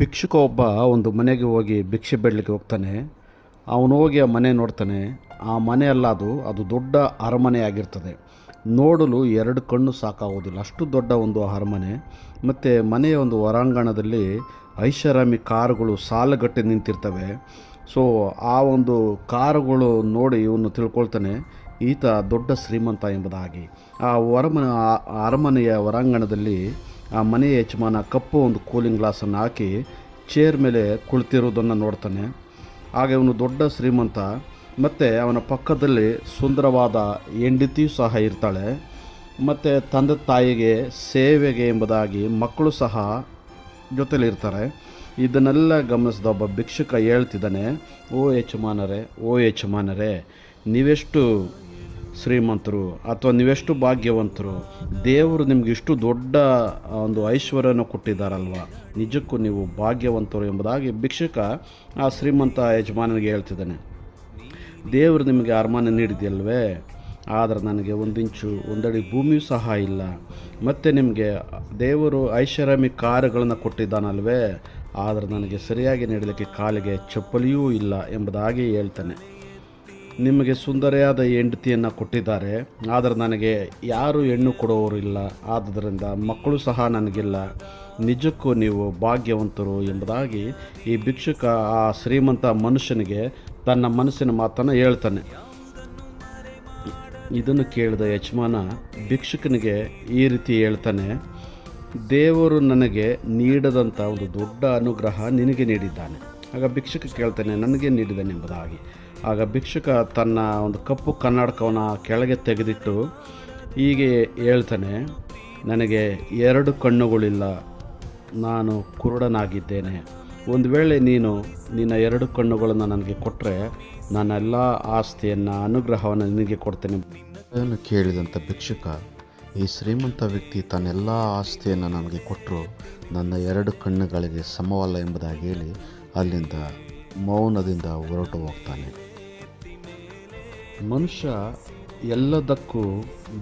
ಭಿಕ್ಷುಕ ಒಬ್ಬ ಒಂದು ಮನೆಗೆ ಹೋಗಿ ಭಿಕ್ಷೆ ಬೇಡಲಿಕ್ಕೆ ಹೋಗ್ತಾನೆ. ಅವನು ಹೋಗಿ ಆ ಮನೆ ನೋಡ್ತಾನೆ. ಆ ಮನೆ ಅಲ್ಲ ಅದು ಅದು ದೊಡ್ಡ ಅರಮನೆ ಆಗಿರ್ತದೆ. ನೋಡಲು ಎರಡು ಕಣ್ಣು ಸಾಕಾಗೋದಿಲ್ಲ. ಅಷ್ಟು ದೊಡ್ಡ ಒಂದು ಅರಮನೆ. ಮತ್ತು ಮನೆಯ ಒಂದು ಹೊರಾಂಗಣದಲ್ಲಿ ಐಷಾರಾಮಿ ಕಾರುಗಳು ಸಾಲುಗಟ್ಟಿ ನಿಂತಿರ್ತವೆ. ಸೊ ಆ ಒಂದು ಕಾರುಗಳು ನೋಡಿ ಇವನು ತಿಳ್ಕೊಳ್ತಾನೆ, ಈತ ದೊಡ್ಡ ಶ್ರೀಮಂತ ಎಂಬುದಾಗಿ. ಆ ಹೊರಮನೆ ಅರಮನೆಯ ಹೊರಾಂಗಣದಲ್ಲಿ ಆ ಮನೆಯ ಯಜಮಾನ ಕಪ್ಪು ಒಂದು ಕೂಲಿಂಗ್ ಗ್ಲಾಸನ್ನು ಹಾಕಿ ಚೇರ್ ಮೇಲೆ ಕುಳಿತಿರೋದನ್ನು ನೋಡ್ತಾನೆ. ಆಗ ಇವನು ದೊಡ್ಡ ಶ್ರೀಮಂತ ಮತ್ತು ಅವನ ಪಕ್ಕದಲ್ಲಿ ಸುಂದರವಾದ ಹೆಂಡತಿಯೂ ಸಹ ಇರ್ತಾಳೆ. ಮತ್ತು ತಂದೆ ತಾಯಿಗೆ ಸೇವೆಗೆ ಎಂಬುದಾಗಿ ಮಕ್ಕಳು ಸಹ ಜೊತೆಲಿರ್ತಾರೆ. ಇದನ್ನೆಲ್ಲ ಗಮನಿಸಿದ ಒಬ್ಬ ಭಿಕ್ಷುಕ ಹೇಳ್ತಿದ್ದಾನೆ, ಓ ಯಜಮಾನರೇ ಓ ಯಜಮಾನರೇ, ನೀವೆಷ್ಟು ಶ್ರೀಮಂತರು ಅಥವಾ ನೀವೆಷ್ಟು ಭಾಗ್ಯವಂತರು, ದೇವರು ನಿಮ್ಗೆ ಇಷ್ಟು ದೊಡ್ಡ ಒಂದು ಐಶ್ವರ್ಯನ ಕೊಟ್ಟಿದ್ದಾರಲ್ವ? ನಿಜಕ್ಕೂ ನೀವು ಭಾಗ್ಯವಂತರು ಎಂಬುದಾಗಿ ಭಿಕ್ಷುಕ ಆ ಶ್ರೀಮಂತ ಯಜಮಾನನಿಗೆ ಹೇಳ್ತಿದ್ದಾನೆ. ದೇವರು ನಿಮಗೆ ಅರಮಾನ ನೀಡಿದೆಯಲ್ವೇ? ಆದರೆ ನನಗೆ ಒಂದಿಂಚು, ಒಂದಡಿ ಭೂಮಿಯೂ ಸಹ ಇಲ್ಲ. ಮತ್ತು ನಿಮಗೆ ದೇವರು ಐಷಾರಾಮಿ ಕಾರುಗಳನ್ನು ಕೊಟ್ಟಿದ್ದಾನಲ್ವೇ? ಆದರೆ ನನಗೆ ಸರಿಯಾಗಿ ನೀಡಲಿಕ್ಕೆ ಕಾಲಿಗೆ ಚಪ್ಪಲಿಯೂ ಇಲ್ಲ ಎಂಬುದಾಗಿ ಹೇಳ್ತಾನೆ. ನಿಮಗೆ ಸುಂದರಿಯಾದ ಹೆಂಡತಿಯನ್ನು ಕೊಟ್ಟಿದ್ದಾರೆ, ಆದರೆ ನನಗೆ ಯಾರು ಹೆಣ್ಣು ಕೊಡೋರು ಇಲ್ಲ. ಆದ್ದರಿಂದ ಮಕ್ಕಳು ಸಹ ನನಗಿಲ್ಲ. ನಿಜಕ್ಕೂ ನೀವು ಭಾಗ್ಯವಂತರು ಎಂಬುದಾಗಿ ಈ ಭಿಕ್ಷುಕ, ಆ ಶ್ರೀಮಂತ ಮನುಷ್ಯನಿಗೆ ತನ್ನ ಮನಸ್ಸಿನ ಮಾತನ್ನು ಹೇಳ್ತಾನೆ. ಇದನ್ನು ಕೇಳಿದ ಯಜಮಾನ ಭಿಕ್ಷುಕನಿಗೆ ಈ ರೀತಿ ಹೇಳ್ತಾನೆ, ದೇವರು ನನಗೆ ನೀಡದಂಥ ಒಂದು ದೊಡ್ಡ ಅನುಗ್ರಹ ನಿನಗೆ ನೀಡಿದ್ದಾನೆ. ಆಗ ಭಿಕ್ಷುಕ ಕೇಳ್ತಾನೆ, ನನಗೆ ನೀಡಿದ್ದಾನೆ ಎಂಬುದಾಗಿ. ಆಗ ಭಿಕ್ಷುಕ ತನ್ನ ಒಂದು ಕಪ್ಪು ಕನ್ನಡಕವನ್ನು ಕೆಳಗೆ ತೆಗೆದಿಟ್ಟು ಹೀಗೆ ಹೇಳ್ತಾನೆ, ನನಗೆ ಎರಡು ಕಣ್ಣುಗಳಿಲ್ಲ, ನಾನು ಕುರುಡನಾಗಿದ್ದೇನೆ. ಒಂದು ವೇಳೆ ನೀನು ನಿನ್ನ ಎರಡು ಕಣ್ಣುಗಳನ್ನು ನನಗೆ ಕೊಟ್ಟರೆ ನನ್ನೆಲ್ಲ ಆಸ್ತಿಯನ್ನು, ಅನುಗ್ರಹವನ್ನು ನಿನಗೆ ಕೊಡ್ತೇನೆ. ಅದನ್ನು ಕೇಳಿದಂಥ ಭಿಕ್ಷುಕ, ಈ ಶ್ರೀಮಂತ ವ್ಯಕ್ತಿ ತನ್ನೆಲ್ಲ ಆಸ್ತಿಯನ್ನು ನನಗೆ ಕೊಟ್ಟರು ನನ್ನ ಎರಡು ಕಣ್ಣುಗಳಿಗೆ ಸಮವಲ್ಲ ಎಂಬುದಾಗಿ ಹೇಳಿ ಅಲ್ಲಿಂದ ಮೌನದಿಂದ ಹೊರಟು ಹೋಗ್ತಾನೆ. ಮನುಷ್ಯ ಎಲ್ಲದಕ್ಕೂ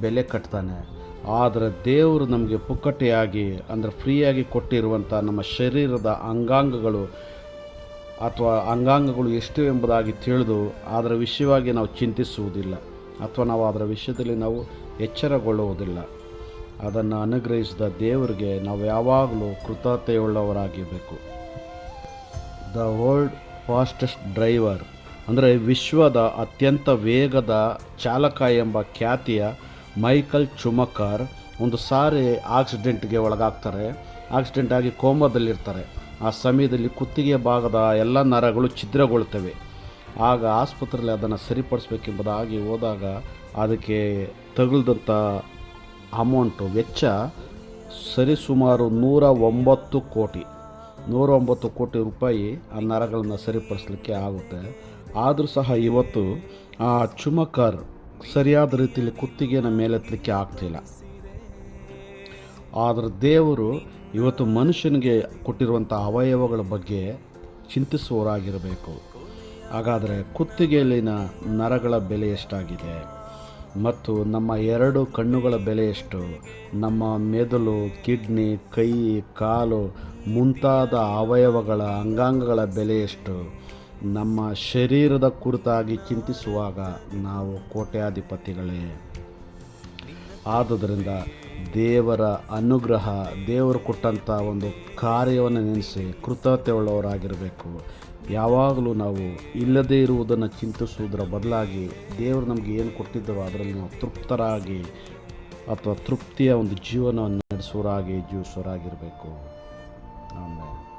ಬೆಲೆ ಕಟ್ತಾನೆ. ಆದರೆ ದೇವರು ನಮಗೆ ಪುಕ್ಕಟೆಯಾಗಿ, ಅಂದರೆ ಫ್ರೀಯಾಗಿ ಕೊಟ್ಟಿರುವಂಥ ನಮ್ಮ ಶರೀರದ ಅಂಗಾಂಗಗಳು ಅಥವಾ ಅಂಗಾಂಗಗಳು ಎಷ್ಟು ಎಂಬುದಾಗಿ ತಿಳಿದು ಅದರ ವಿಷಯವಾಗಿ ನಾವು ಚಿಂತಿಸುವುದಿಲ್ಲ. ಅಥವಾ ನಾವು ಅದರ ವಿಷಯದಲ್ಲಿ ನಾವು ಎಚ್ಚರಗೊಳ್ಳುವುದಿಲ್ಲ. ಅದನ್ನು ಅನುಗ್ರಹಿಸಿದ ದೇವರಿಗೆ ನಾವು ಯಾವಾಗಲೂ ಕೃತಜ್ಞತೆಯುಳ್ಳವರಾಗಿರಬೇಕು. The world fastest driver. ಅಂದರೆ ವಿಶ್ವದ ಅತ್ಯಂತ ವೇಗದ ಚಾಲಕ ಎಂಬ ಖ್ಯಾತಿಯ ಮೈಕಲ್ ಚುಮಕರ್ ಒಂದು ಸಾರಿ ಆಕ್ಸಿಡೆಂಟ್ಗೆ ಒಳಗಾಗ್ತಾರೆ. ಆಕ್ಸಿಡೆಂಟ್ ಆಗಿ ಕೋಮದಲ್ಲಿರ್ತಾರೆ. ಆ ಸಮಯದಲ್ಲಿ ಕುತ್ತಿಗೆ ಭಾಗದ ಎಲ್ಲ ನರಗಳು ಛಿದ್ರಗೊಳ್ತವೆ ಆಗ ಆಸ್ಪತ್ರೆಯಲ್ಲಿ ಅದನ್ನು ಸರಿಪಡಿಸ್ಬೇಕೆಂಬುದಾಗಿ ಹೋದಾಗ ಅದಕ್ಕೆ ತಗುಲ್ದಂಥ ಅಮೌಂಟು ವೆಚ್ಚ ಸರಿಸುಮಾರು ನೂರ ಒಂಬತ್ತು ಕೋಟಿ. ನೂರ ಒಂಬತ್ತು ಕೋಟಿ ರೂಪಾಯಿ ಆ ನರಗಳನ್ನು ಸರಿಪಡಿಸಲಿಕ್ಕೆ ಆಗುತ್ತೆ. ಆದರೂ ಸಹ ಇವತ್ತು ಆ ಚುಮಕರ್ ಸರಿಯಾದ ರೀತಿಯಲ್ಲಿ ಕುತ್ತಿಗೆನ ಮೇಲೆತ್ತಲಿಕ್ಕೆ ಆಗ್ತಿಲ್ಲ. ಆದರೆ ದೇವರು ಇವತ್ತು ಮನುಷ್ಯನಿಗೆ ಕೊಟ್ಟಿರುವಂಥ ಅವಯವಗಳ ಬಗ್ಗೆ ಚಿಂತಿಸುವವರಾಗಿರಬೇಕು. ಹಾಗಾದರೆ ಕುತ್ತಿಗೆಯಲ್ಲಿನ ನರಗಳ ಬೆಲೆ ಎಷ್ಟಾಗಿದೆ? ಮತ್ತು ನಮ್ಮ ಎರಡು ಕಣ್ಣುಗಳ ಬೆಲೆ ಎಷ್ಟು? ನಮ್ಮ ಮೆದುಳು, ಕಿಡ್ನಿ, ಕೈ, ಕಾಲು ಮುಂತಾದ ಅವಯವಗಳ ಅಂಗಾಂಗಗಳ ಬೆಲೆ ಎಷ್ಟು? ನಮ್ಮ ಶರೀರದ ಕುರಿತಾಗಿ ಚಿಂತಿಸುವಾಗ ನಾವು ಕೋಟ್ಯಾಧಿಪತಿಗಳೇ. ಆದುದರಿಂದ ದೇವರ ಅನುಗ್ರಹ, ದೇವರು ಕೊಟ್ಟಂಥ ಒಂದು ಕಾರ್ಯವನ್ನು ನೆನೆಸಿ ಕೃತಜ್ಞತೆ ಉಳ್ಳವರಾಗಿರಬೇಕು ಯಾವಾಗಲೂ ನಾವು ಇಲ್ಲದೇ ಇರುವುದನ್ನು ಚಿಂತಿಸುವುದರ ಬದಲಾಗಿ ದೇವರು ನಮಗೆ ಏನು ಕೊಟ್ಟಿದ್ದರೋ ಅದರಲ್ಲಿ ನಾವು ತೃಪ್ತರಾಗಿ ಅಥವಾ ತೃಪ್ತಿಯ ಒಂದು ಜೀವನವನ್ನು ನಡೆಸುವರಾಗಿ ಜೀವಿಸೋರಾಗಿರಬೇಕು ಆಮೇಲೆ